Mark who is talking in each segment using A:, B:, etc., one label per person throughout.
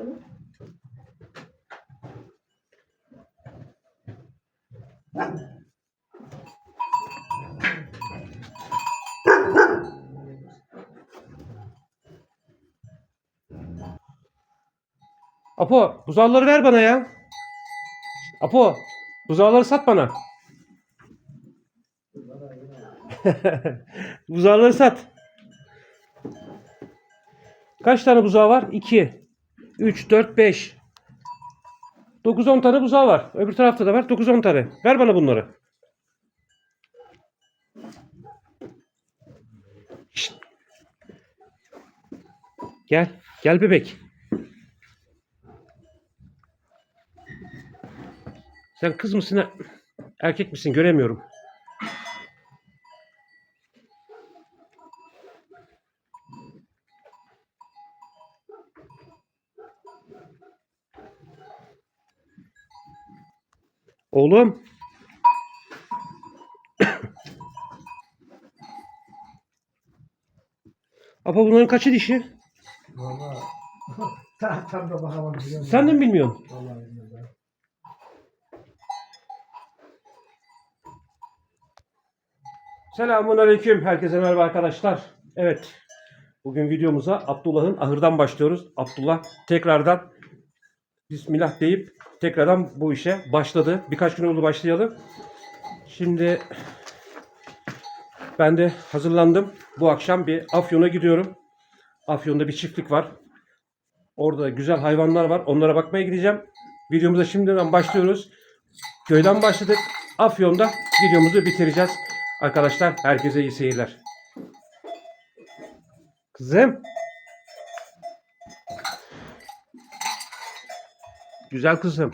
A: sana.
B: Apo buzağları ver bana ya. Apo buzağları sat bana. buzağları sat. Kaç tane buzağı var? 2, 3, 4, 5. 9-10 tane buzağı var. Öbür tarafta da var. 9-10 tane. Ver bana bunları. Şşt. Gel. Gel bebek. Sen kız mısın? Erkek misin? Göremiyorum. Oğlum. Apa bunların kaçı dişi?
C: Valla. tam, tam da bakamam?
B: Sen de mi bilmiyorsun?
C: Vallahi bilmiyorum ben.
B: Selamun Aleyküm. Herkese merhaba arkadaşlar. Evet. Bugün videomuza Abdullah'ın ahırdan başlıyoruz. Abdullah tekrardan Bismillah deyip tekrardan bu işe başladı. Birkaç gün oldu başlayalım. Şimdi ben de hazırlandım. Bu akşam bir Afyon'a gidiyorum. Afyon'da bir çiftlik var. Orada güzel hayvanlar var. Onlara bakmaya gideceğim. Videomuza şimdiden başlıyoruz. Köyden başladık. Afyon'da videomuzu bitireceğiz. Arkadaşlar herkese iyi seyirler. Kızım. Güzel kızım.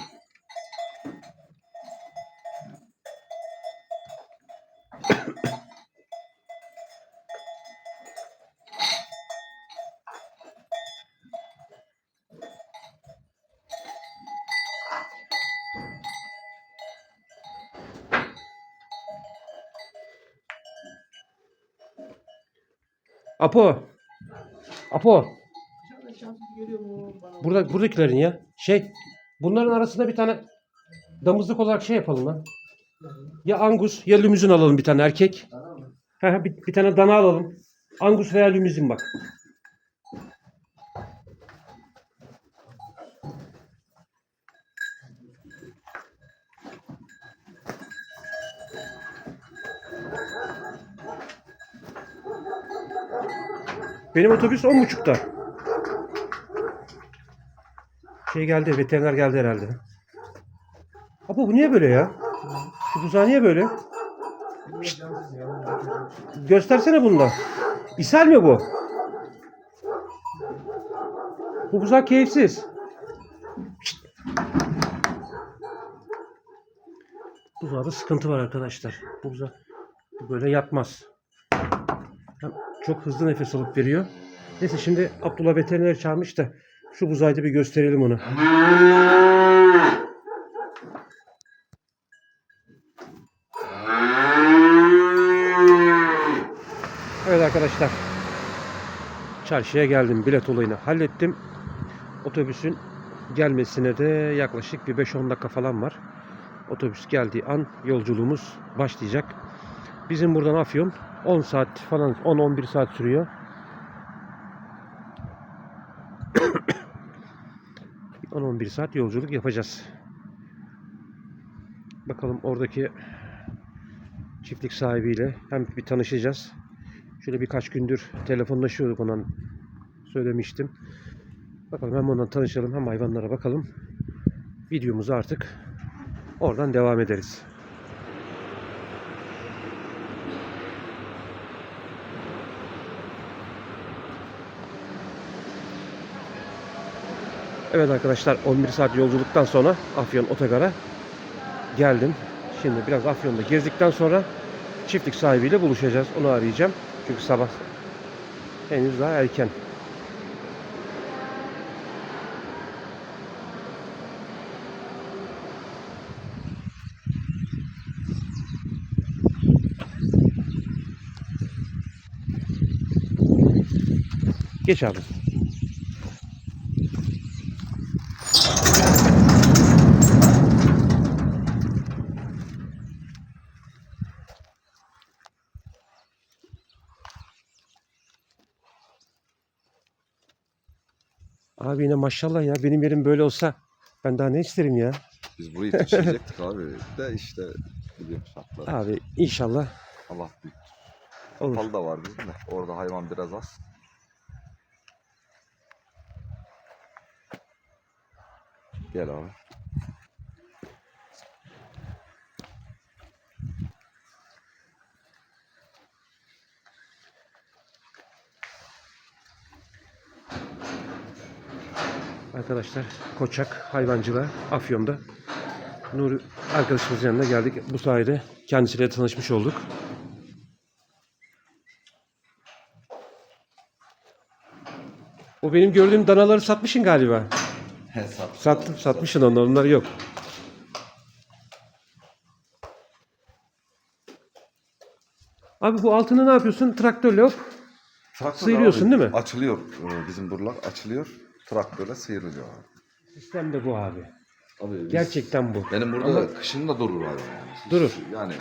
B: Apo. Apo. Burada buradakilerin ya. Şey, Bunların arasında bir tane damızlık olarak şey yapalım lan. Ya Angus ya lümüzün alalım bir tane erkek. Dana bir, bir tane dana alalım. Angus veya lümüzün bak. Benim otobüs 10.30'da. Şey geldi, veteriner geldi herhalde. Abi bu niye böyle ya? Şu buzağı niye böyle?
C: Ya.
B: Göstersene bunu da. İshal mi bu? Bu buzak keyifsiz. Şşt. Buzağda sıkıntı var arkadaşlar. Bu buzak bu böyle yatmaz. Çok hızlı nefes alıp veriyor. Neyse şimdi Abdullah veteriner çağırmış da şu buzayda bir gösterelim onu. Evet arkadaşlar. Çarşıya geldim. Bilet olayını hallettim. Otobüsün gelmesine de yaklaşık bir 5-10 dakika falan var. Otobüs geldiği an yolculuğumuz başlayacak. Bizim buradan Afyon 10 saat falan 10-11 saat sürüyor. ...10-11 saat yolculuk yapacağız. Bakalım oradaki çiftlik sahibiyle hem bir tanışacağız. Şöyle birkaç gündür telefonlaşıyorduk ondan söylemiştim. Bakalım hem ondan tanışalım hem hayvanlara bakalım. Videomuzu artık oradan devam ederiz. Evet arkadaşlar 11 saat yolculuktan sonra Afyon Otogar'a geldim. Şimdi biraz Afyon'da gezdikten sonra çiftlik sahibiyle buluşacağız. Onu arayacağım. Çünkü sabah henüz daha erken. Geç abi. Abi yine maşallah ya benim yerim böyle olsa ben daha ne isterim ya.
D: Biz burayı taşıyacaktık abi. De işte biliyorum şartlar.
B: Abi inşallah
D: Allah büyük.
B: olur.
D: Kapalı da var bizim de. Orada hayvan biraz az. Gel abi.
B: Arkadaşlar Koçak hayvancılığa Afyon'da Nuri arkadaşımızın yanına geldik. Bu sayede kendisiyle tanışmış olduk. O benim gördüğüm danaları satmışsın galiba.
D: Hesap.
B: Sattım, satmışsın onlar, onlar yok. Abi bu altını ne yapıyorsun? Traktörle hop.
D: Traktör
B: Sıyırıyorsun
D: abi
B: değil mi?
D: Açılıyor. Ee, Bizim buralar açılıyor. Traktörle sıyrılıyor abi.
B: Sistem de bu abi.
D: Abi biz-
B: Gerçekten bu.
D: Benim burada
B: Ama-
D: kışın da durur hayvan yani. Hiç-
B: Durur.
D: Yani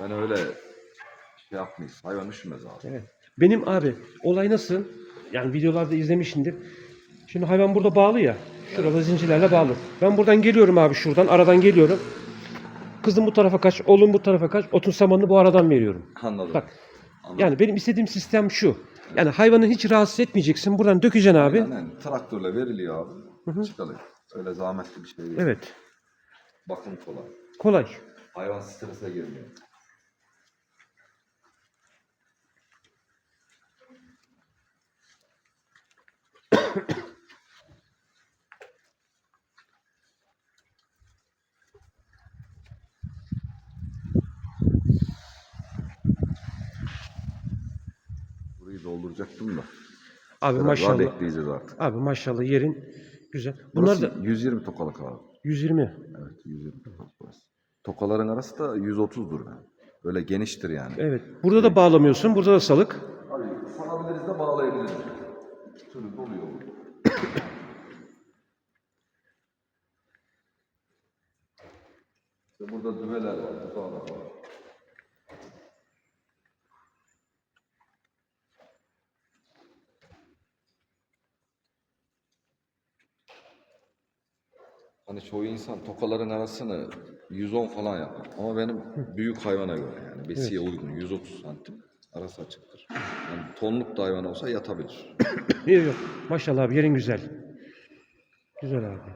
D: ben öyle şey yapmayız. Hayvan üşümez abi.
B: Evet. Benim abi olay nasıl? Yani videolarda izlemişsindir. Şimdi hayvan burada bağlı ya. Şurada zincirlerle bağlı. Ben buradan geliyorum abi şuradan. Aradan geliyorum. Kızım bu tarafa kaç, oğlum bu tarafa kaç. Otun samanını bu aradan veriyorum.
D: Anladım.
B: Bak.
D: Anladım.
B: Yani benim istediğim sistem şu. Yani hayvanı hiç rahatsız etmeyeceksin. Buradan dökeceksin abi.
D: Yani traktörle veriliyor abi.
B: Hı hı.
D: Çıkalıyor. Öyle zahmetli bir şey değil.
B: Evet.
D: Bakım kolay.
B: Kolay.
D: Hayvan strese girmiyor. Dolduracaktım da.
B: Abi maşallah.
D: bekleyeceğiz artık.
B: Abi maşallah yerin güzel. Bunlar
D: Burası
B: da
D: 120 tokalık abi.
B: 120.
D: Evet 120 tokalık burası. Tokaların arası da 130'dur yani. Böyle geniştir yani.
B: Evet. Burada da bağlamıyorsun. Burada da salık.
D: Abi sarabiliriz de bağlayabiliriz. Türlü doluyor. İşte burada düveler var, buzağlar var. Hani çoğu insan tokaların arasını 110 falan yapar. Ama benim büyük hayvana göre yani besiye uygun 130 santim arası açıktır. Yani tonluk da hayvan olsa yatabilir.
B: Yok yok. Maşallah abi yerin güzel. Güzel abi.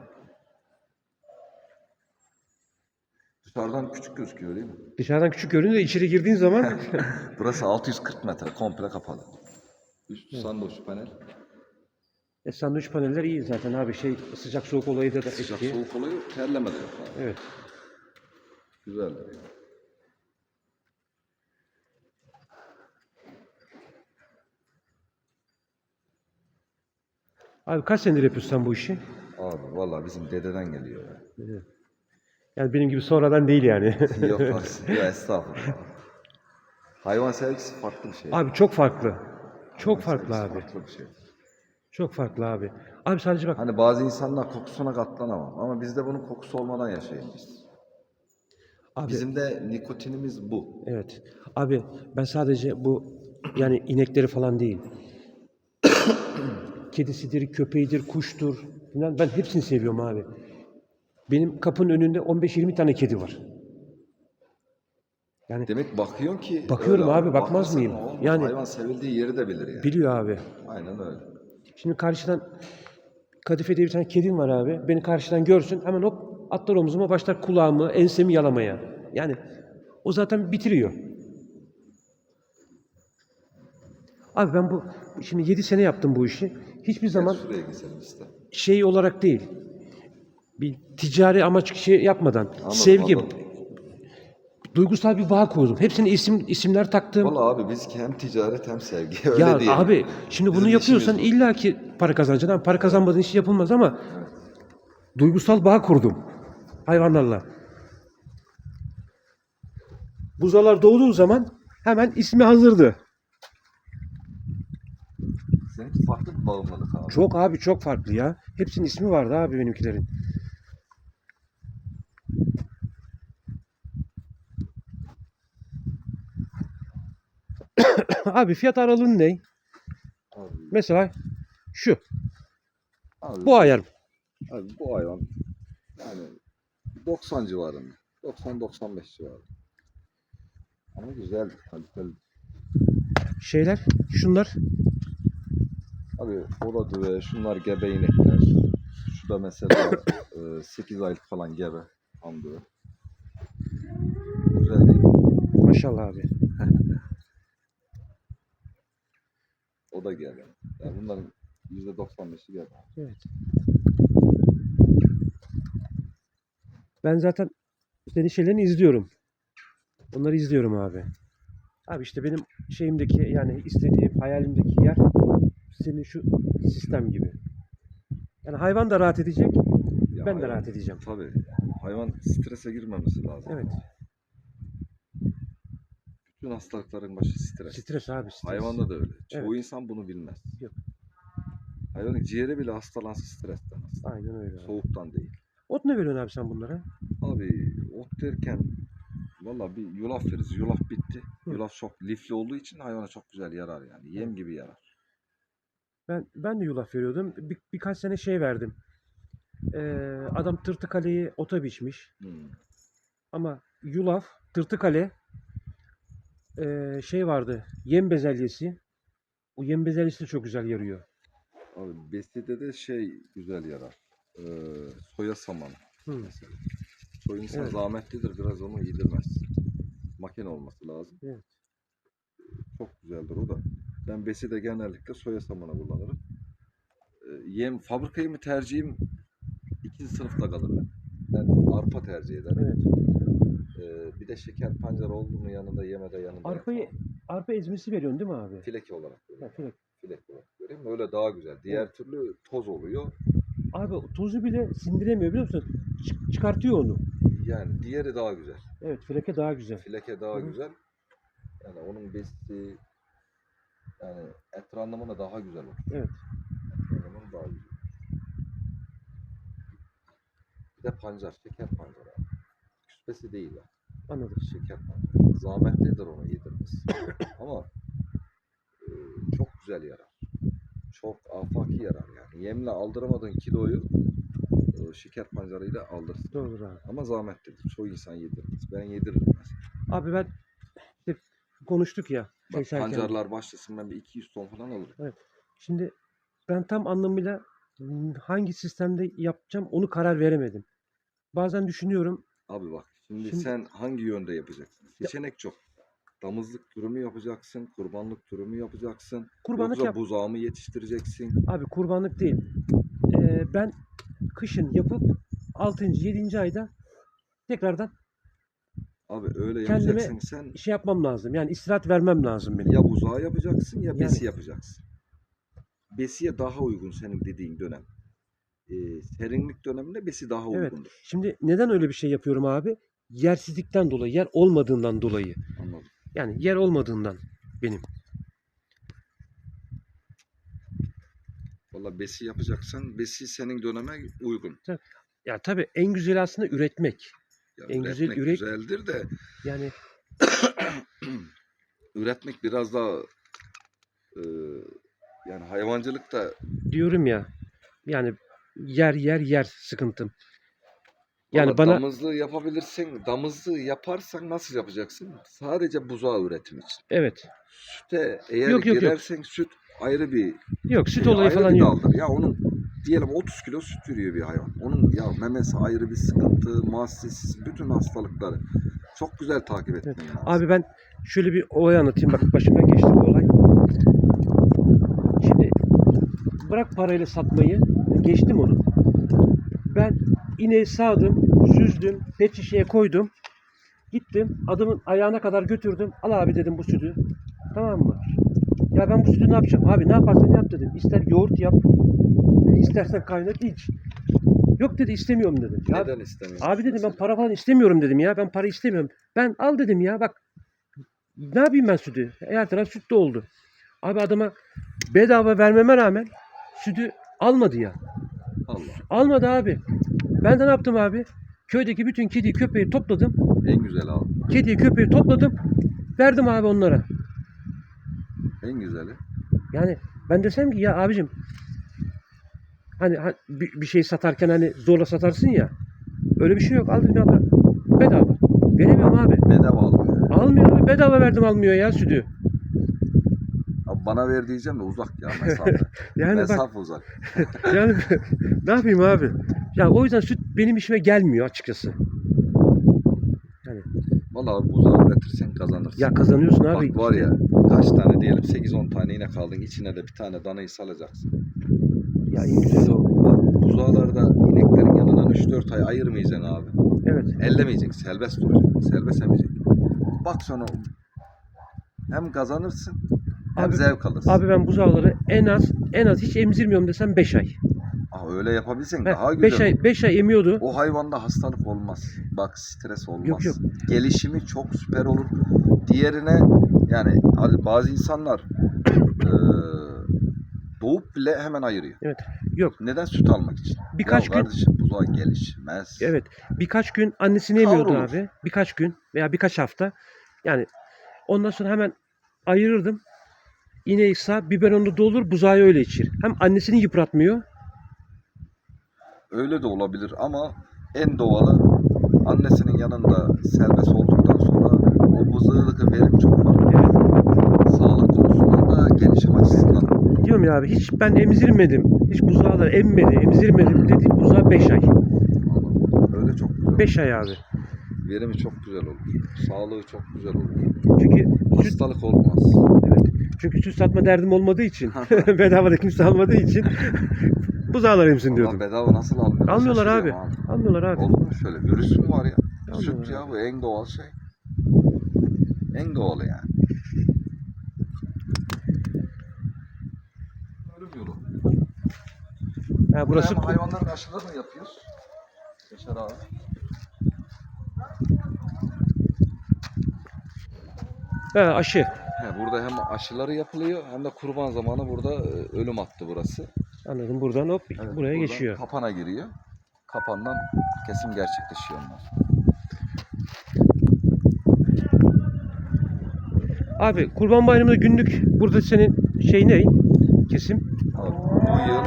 D: Dışarıdan küçük gözüküyor değil mi?
B: Dışarıdan küçük görünüyor da içeri girdiğin zaman
D: Burası 640 metre komple kapalı. Üstü sandviç panel.
B: E, sandviç paneller iyi zaten abi şey sıcak soğuk olayı da, da
D: Sıcak
B: etkili.
D: soğuk oluyor, terleme de yok abi.
B: Evet.
D: Güzel.
B: Abi kaç senedir yapıyorsun sen bu işi?
D: Abi vallahi bizim dededen geliyor ya.
B: Yani benim gibi sonradan değil yani.
D: Yok lan, ya estağfurullah. Hayvan sevgisi farklı bir şey.
B: abi çok farklı. Çok
D: Hayvan
B: farklı
D: sevgisi
B: abi.
D: Farklı bir şey.
B: Çok farklı abi. Abi sadece bak
D: Hani bazı insanlar kokusuna katlanamam ama bizde bunun kokusu olmadan yaşayabiliriz.
B: abi
D: Bizim de nikotinimiz bu.
B: evet. Abi ben sadece bu yani inekleri falan değil. Kedisidir, köpeğidir, kuştur. Falan. Ben hepsini seviyorum abi. Benim kapının önünde 15-20 tane kedi var. Yani
D: Demek bakıyorsun ki...
B: Bakıyorum abi, bakmaz mıyım? Yani-
D: Hayvan sevildiği yeri de bilir yani.
B: biliyor abi.
D: Aynen öyle.
B: Şimdi karşıdan Kadife'de bir tane kedim var abi. Beni karşıdan görsün hemen hop atlar omzuma başlar kulağımı, ensemi yalamaya. Yani o zaten bitiriyor. Abi ben bu şimdi 7 sene yaptım bu işi. Hiçbir zaman şey olarak değil. Bir ticari amaç şey yapmadan
D: Anladım,
B: sevgi,
D: anladım.
B: Duygusal bir bağ kurdum. Hepsine isim isimler taktım.
D: Valla abi biz ki hem ticaret hem sevgi öyle
B: ya
D: değil.
B: abi şimdi bunu
D: Bizim
B: yapıyorsan
D: işimiz
B: illaki para kazanacaksın. Para kazanmadığın iş yapılmaz ama duygusal bağ kurdum hayvanlarla. Buzalar doğduğu zaman hemen ismi hazırdı.
D: Seninki farklı bir bağımlılık abi.
B: Çok abi çok farklı ya. Hepsinin ismi vardı abi benimkilerin. abi fiyat aralığın ne?
D: Abi,
B: Mesela şu.
D: abi
B: Bu ayar mı?
D: Abi bu hayvan yani 90 civarında. 90-95 civarında. Ama güzel, kaliteli.
B: Şeyler, şunlar.
D: Abi orada ve şunlar gebe inekler. Şu da mesela 8 aylık falan gebe. Hamdı. Güzel değil?
B: Maşallah abi.
D: O da gebe. Yani bunların %95'i gebe.
B: Evet. Ben zaten senin şeylerini izliyorum. Onları izliyorum abi. Abi işte benim şeyimdeki yani istediğim hayalimdeki yer senin şu sistem gibi. Yani hayvan da rahat edecek,
D: Ya
B: ben de
D: hayvan-
B: rahat edeceğim.
D: Tabii. Hayvan strese girmemesi lazım.
B: Evet.
D: Bütün hastalıkların başı stres.
B: Stres abi stres.
D: Hayvanda da öyle. Çoğu
B: Evet.
D: insan bunu bilmez.
B: Yok.
D: Hayvanın ciğeri bile hastalansa stresten hasta.
B: Aynen öyle. Abi.
D: Soğuktan değil.
B: Ot ne veriyorsun abi sen bunlara?
D: Abi ot derken valla bir yulaf veririz. Yulaf bitti.
B: Hı.
D: Yulaf çok lifli olduğu için hayvana çok güzel yarar yani. Yem gibi yarar.
B: Ben ben de yulaf veriyordum. Bir, birkaç sene şey verdim. Ee, adam tırtıkaleyi ota biçmiş.
D: Hmm.
B: Ama yulaf, tırtıkale, ee, şey vardı. Yem bezelyesi. O yem bezelyesi de çok güzel yarıyor.
D: Abi beside de şey güzel yarar. Ee, soya samanı
B: Hı.
D: mesela. Soy insan
B: Evet.
D: zahmetlidir. Biraz onu yedirmez. Makine olması lazım.
B: Evet.
D: Çok güzeldir o da. Ben besi de genellikle soya samanı kullanırım. Ee, yem fabrika yemi tercihim ikinci sınıfta kalır ben. Ben arpa tercih ederim.
B: Evet.
D: Ee, bir de şeker pancar oldu mu yanında yemede yanında.
B: Arpayı arpa ezmesi veriyorsun değil mi abi?
D: fileke olarak
B: Ha,
D: görüyorum.
B: filek.
D: Fileke olarak görüyorum. Öyle daha güzel. Diğer türlü toz oluyor.
B: Abi tozu bile sindiremiyor biliyor musun? Çık- çıkartıyor onu.
D: Yani diğeri daha güzel.
B: Evet fileke daha güzel.
D: Fileke daha
B: Hı hı.
D: güzel. Yani onun besi yani et randımanı daha güzel olur.
B: Evet.
D: Et randımanı daha güzel. Bir de pancar, şeker pancar Küspesi değil.
B: Anladım.
D: Şeker. Zahmetlidir onu yedirmesi. Ama e, çok güzel yarar. Çok afaki yarar yani. Yemle aldıramadığın kiloyu e, şeker pancarıyla alırsın.
B: Doğrudur abi.
D: Ama zahmetlidir. Çoğu insan yedirmez. Ben yediririm mesela.
B: Abi ben işte konuştuk ya.
D: Bak
B: keserken.
D: pancarlar başlasın ben bir 200 ton falan alırım.
B: Şimdi ben tam anlamıyla hangi sistemde yapacağım onu karar veremedim. Bazen düşünüyorum.
D: Abi bak şimdi,
B: Şimdi-
D: sen hangi yönde yapacaksın? Seçenek çok. Damızlık türü mü yapacaksın? Kurbanlık türü mü yapacaksın?
B: Kurbanlık
D: Yoksa
B: yap.
D: buzağı mı yetiştireceksin?
B: Abi kurbanlık değil. Ee, ben kışın yapıp 6. 7. ayda tekrardan
D: Abi öyle
B: Kendime-
D: yapacaksın sen
B: şey yapmam lazım. Yani istirahat vermem lazım benim.
D: ya buzağı yapacaksın ya
B: Yani-
D: besi yapacaksın. Besiye daha uygun senin dediğin dönem. Ee, serinlik döneminde besi daha
B: Evet.
D: uygundur.
B: Şimdi neden öyle bir şey yapıyorum abi? Yersizlikten dolayı, yer olmadığından dolayı.
D: Anladım.
B: Yani yer olmadığından benim.
D: Valla besi yapacaksan besi senin döneme uygun.
B: Ya tabii en güzeli aslında üretmek.
D: Ya
B: En güzel ürek-
D: güzeldir de
B: Yani
D: üretmek biraz daha e, yani hayvancılıkta
B: diyorum ya yani yer yer yer sıkıntım. Yani
D: Valla
B: bana
D: damızlığı yapabilirsin. Damızlığı yaparsan nasıl yapacaksın? Sadece buzağı üretim için.
B: evet.
D: Süte eğer
B: Yok, yok, yok.
D: girersen süt ayrı bir
B: Yok süt olayı
D: ayrı
B: falan
D: bir
B: yok.
D: daldır. Ya onun diyelim 30 kilo süt veriyor bir hayvan. Onun ya memesi ayrı bir sıkıntı, mastis, bütün hastalıkları. Çok güzel takip etmen lazım.
B: Abi ben şöyle bir olay anlatayım. Bak başımdan geçti bu olay. Şimdi bırak parayla satmayı. Geçtim onu. Ben ineği sağdım, süzdüm, pet şişeye koydum. Gittim, adamın ayağına kadar götürdüm. Al abi dedim bu sütü. Tamam mı? Ya ben bu sütü ne yapacağım? Abi ne yaparsan yap dedim. İster yoğurt yap, istersen kaynat iç. Yok dedi istemiyorum dedi. Ya
D: Neden istemiyorsun?
B: Abi dedim ben para falan istemiyorum dedim ya. Ben para istemiyorum. Ben al dedim ya bak. Ne yapayım ben sütü? Her taraf sütlü oldu. Abi adama bedava vermeme rağmen sütü almadı ya.
D: Allah.
B: Almadı abi. Ben de ne yaptım abi? Köydeki bütün kedi köpeği topladım.
D: En güzel al.
B: Kedi köpeği topladım. Verdim abi onlara.
D: En güzeli.
B: Yani ben desem ki ya abicim hani, bir, bir şey satarken hani zorla satarsın ya. Öyle bir şey yok. Al ya bedava. Veremiyorum abi.
D: Bedava almıyor.
B: Almıyor abi. Bedava verdim almıyor ya sütü.
D: Abi bana ver diyeceğim de uzak ya mesafe.
B: Yani bak
D: mesafe uzak.
B: yani ne yapayım abi? Ya o yüzden süt benim işime gelmiyor açıkçası.
D: Vallahi buzağı üretirsen kazanırsın.
B: Ya kazanıyorsun abi.
D: Bak var ya kaç tane diyelim 8-10 tane inek aldın içine de bir tane danayı salacaksın.
B: Ya en güzeli o.
D: Bak buzağlarda ineklerin yanından 3-4 ay ayırmayacaksın abi.
B: Evet.
D: Ellemeyeceksin serbest duracak. Serbest emecek. Bak sonra hem kazanırsın hem
B: Abi-
D: zevk alırsın.
B: Abi ben buzağları en az en az hiç emzirmiyorum desem 5 ay.
D: Aa, öyle yapabilsen daha
B: 5
D: güzel.
B: ay 5 ay emiyordu.
D: O hayvanda hastalık olmaz. Bak stres olmaz.
B: Yok, yok.
D: Gelişimi çok süper olur. Diğerine yani hadi bazı insanlar doğup bile hemen ayırıyor.
B: Yok.
D: Neden süt almak için?
B: Birkaç
D: ya
B: gün
D: kardeşim buzağı gelişmez.
B: evet birkaç gün annesini emiyordu
D: Kavrulur.
B: abi. Birkaç gün veya birkaç hafta. Yani ondan sonra hemen ayırırdım. İneği sağ biberonda dolur buzağı öyle içir. Hem annesini yıpratmıyor.
D: Öyle de olabilir ama en doğalı annesinin yanında serbest olduktan sonra o buzağılık verim çok var.
B: Evet.
D: Sağlık konusunda da gelişim açısından.
B: Diyorum ya abi hiç ben emzirmedim. Hiç buzağları emmedi, emzirmedim dedi buzağı 5 ay.
D: Öyle çok güzel.
B: 5 ay abi.
D: Verimi çok güzel olur. Sağlığı çok güzel olur.
B: Çünkü süt
D: Hastalık olmaz.
B: Evet. Çünkü süt satma derdim olmadığı için, bedava da kimse almadığı için buzağlar emsin diyordum.
D: bedava nasıl almıyor?
B: Almıyorlar abi.
D: Şaşırıyorum
B: Almıyorlar abi.
D: Olur mu şöyle? Virüs mü var ya?
B: Almıyorlar
D: Süt ya bu en doğal şey. En doğalı yani. Ölüm yolu.
B: Ha, burası
D: Hem hayvanların aşılarını yapıyoruz. Yaşar abi.
B: ha, aşı.
D: He, burada hem aşıları yapılıyor hem de kurban zamanı burada e, ölüm attı burası.
B: Anladım. Buradan hop
D: Evet,
B: buraya
D: buradan
B: geçiyor.
D: Kapana giriyor. Kapandan kesim gerçekleşiyor onlar.
B: Abi Kurban Bayramı'nda günlük burada senin şey ne? Kesim
D: Abi, bu yıl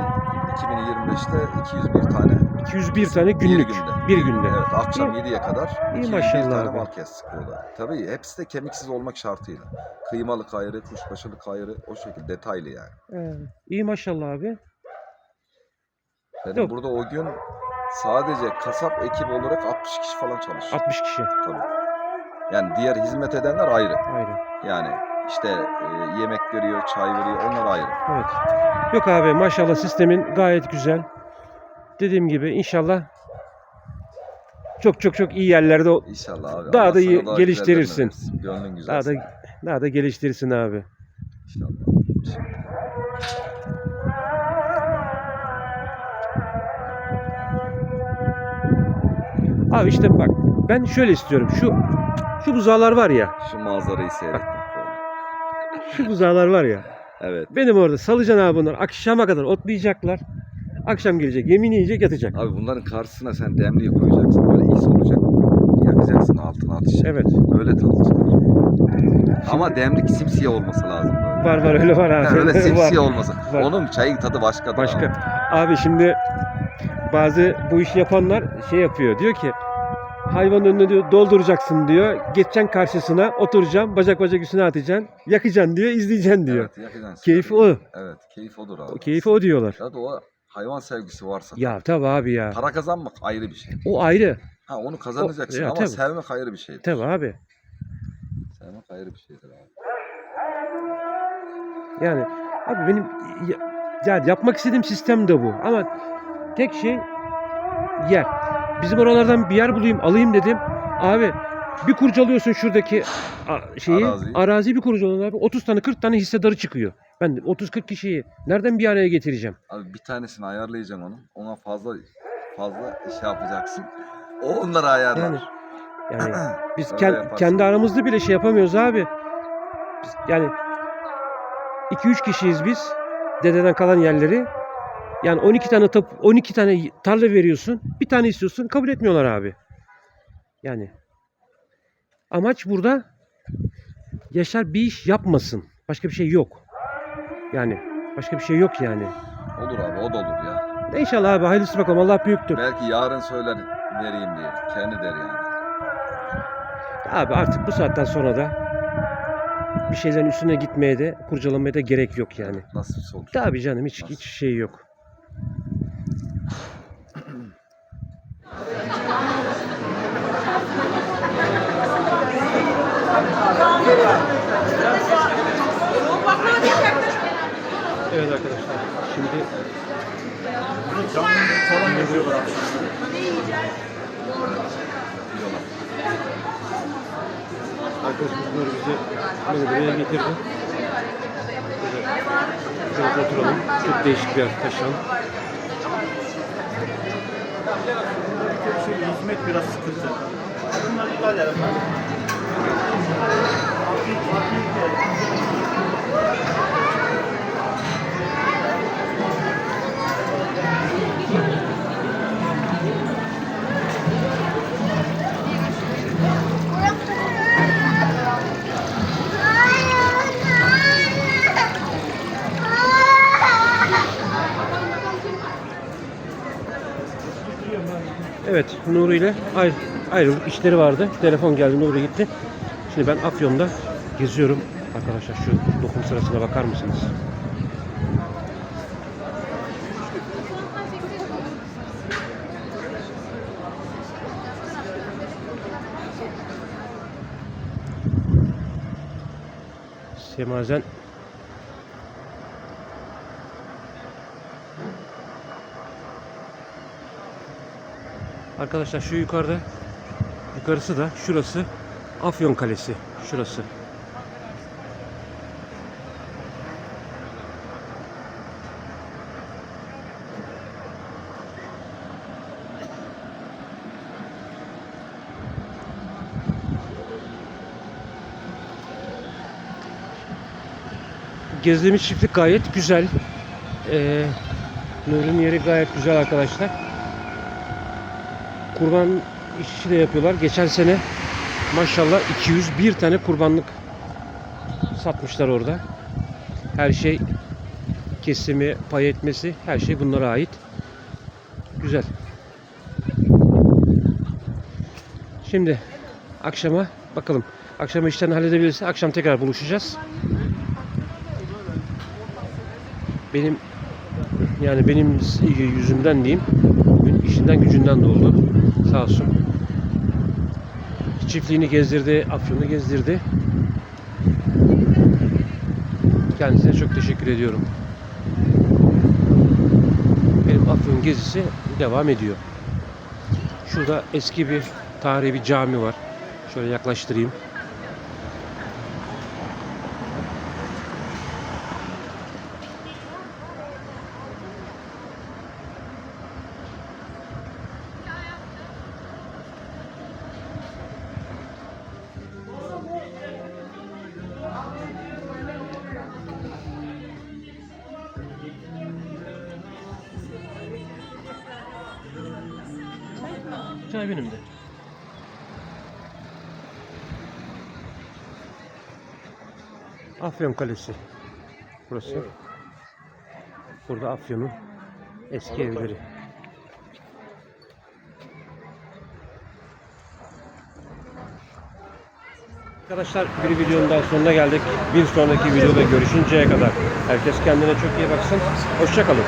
D: 2025'te 201 tane
B: 201 tane günlük.
D: günde.
B: Bir günde.
D: Evet akşam 7'ye kadar
B: İyi
D: 201
B: maşallah
D: tane
B: abi.
D: mal kestik burada. Tabii hepsi de kemiksiz olmak şartıyla. Kıymalık ayrı, kuşbaşılık ayrı o şekilde detaylı yani.
B: He, iyi maşallah abi.
D: Benim
B: Yok.
D: burada o gün sadece kasap ekibi olarak 60 kişi falan çalışıyor.
B: 60 kişi.
D: Tabii. Yani diğer hizmet edenler ayrı.
B: Ayrı.
D: Yani işte e, yemek veriyor, çay veriyor onlar ayrı.
B: Evet. Yok abi maşallah sistemin gayet güzel. Dediğim gibi inşallah çok çok çok iyi yerlerde o-
D: İnşallah abi.
B: Daha
D: Allah
B: da iyi
D: daha
B: geliştirirsin.
D: versin. Gönlün güzel.
B: daha da daha da geliştirsin abi.
D: İnşallah.
B: Abi işte bak ben şöyle istiyorum. Şu şu buzağlar var ya.
D: Şu manzarayı seyretmek.
B: Şu buzağlar var ya.
D: Evet.
B: Benim orada salacaksın abi bunlar. Akşama kadar otlayacaklar. Akşam gelecek. Yemin yiyecek yatacak.
D: Abi bunların karşısına sen demliği koyacaksın. Böyle is olacak. Yakacaksın altına atacak.
B: Evet.
D: Öyle tadılacak. Ama demlik simsiyah olması lazım böyle.
B: Var var öyle var abi.
D: öyle
B: Var.
D: simsiyah olması.
B: Var.
D: Onun çayın tadı başkadır.
B: Başka.
D: abi.
B: Abi şimdi bazı bu işi yapanlar şey yapıyor. Diyor ki hayvanın önüne diyor dolduracaksın diyor. Geçeceksin karşısına oturacaksın. Bacak bacak üstüne atacaksın. Yakacaksın diyor. izleyeceksin diyor.
D: Evet, yakacaksın.
B: Keyfi o.
D: Evet, keyif odur abi.
B: O keyfi o diyorlar.
D: Ya da o hayvan sevgisi varsa.
B: Ya tabi abi ya.
D: Para kazanmak ayrı bir şey.
B: O ayrı.
D: Ha onu kazanacaksın
B: O- ya,
D: ama
B: tabii.
D: sevmek ayrı bir şeydir.
B: Tabi abi.
D: Sevmek ayrı bir şeydir abi.
B: Yani abi benim ya, ya yapmak istediğim sistem de bu. Ama tek şey yer. Bizim oralardan bir yer bulayım, alayım dedim. Abi bir kurcalıyorsun şuradaki şeyi,
D: Araziyi.
B: araziyi bir kurcalıyorsun abi. 30 tane 40 tane hissedarı çıkıyor. Ben de 30-40 kişiyi nereden bir araya getireceğim?
D: Abi bir tanesini ayarlayacaksın onu. Ona fazla fazla şey yapacaksın. O onları ayarlar.
B: Yani yani biz
D: Öyle
B: ken-
D: yaparsın.
B: kendi aramızda bile şey yapamıyoruz abi. Biz, yani 2-3 kişiyiz biz. Dededen kalan yerleri. Yani 12 tane tap 12 tane tarla veriyorsun. Bir tane istiyorsun. Kabul etmiyorlar abi. Yani amaç burada Yaşar bir iş yapmasın. Başka bir şey yok. Yani başka bir şey yok yani.
D: Olur abi o da olur ya.
B: İnşallah abi hayırlısı bakalım. Allah büyüktür.
D: Belki yarın söyler vereyim diye. Kendi der yani.
B: Abi artık bu saatten sonra da bir şeylerin üstüne gitmeye de kurcalamaya da gerek yok yani.
D: Nasıl olur?
B: Tabii canım hiç hiç şey yok. Evet arkadaşlar şimdi
A: Falan yapıyorlar.
B: arkadaşımız Nuri bizi beni buraya getirdi. Şöyle şurada oturalım. Çok değişik bir arkadaş şu an.
A: Şey, hizmet biraz sıkıntı. Bunlar edelim.
B: Evet Nuri ile ayrı, ayrılık işleri vardı. Telefon geldi Nuri gitti. Şimdi ben Afyon'da geziyorum. Arkadaşlar şu dokum sırasına bakar mısınız? Semazen Arkadaşlar şu yukarıda yukarısı da şurası Afyon Kalesi. Şurası. Gezdiğimiz çiftlik gayet güzel. Ee, Nur'un yeri gayet güzel arkadaşlar kurban işi de yapıyorlar. Geçen sene maşallah 201 tane kurbanlık satmışlar orada. Her şey kesimi, pay etmesi her şey bunlara ait. Güzel. Şimdi akşama bakalım. Akşama işlerini halledebilirse akşam tekrar buluşacağız. Benim yani benim yüzümden diyeyim. Bugün işinden gücünden de oldu. Sağ olsun. Çiftliğini gezdirdi, Afyon'u gezdirdi. Kendisine çok teşekkür ediyorum. Benim Afyon gezisi devam ediyor. Şurada eski bir tarihi bir cami var. Şöyle yaklaştırayım. Benim de. Afyon Kalesi. Burası. Burada Afyon'un eski evleri. Arkadaşlar bir videonun daha sonuna geldik. Bir sonraki videoda görüşünceye kadar herkes kendine çok iyi baksın. Hoşçakalın.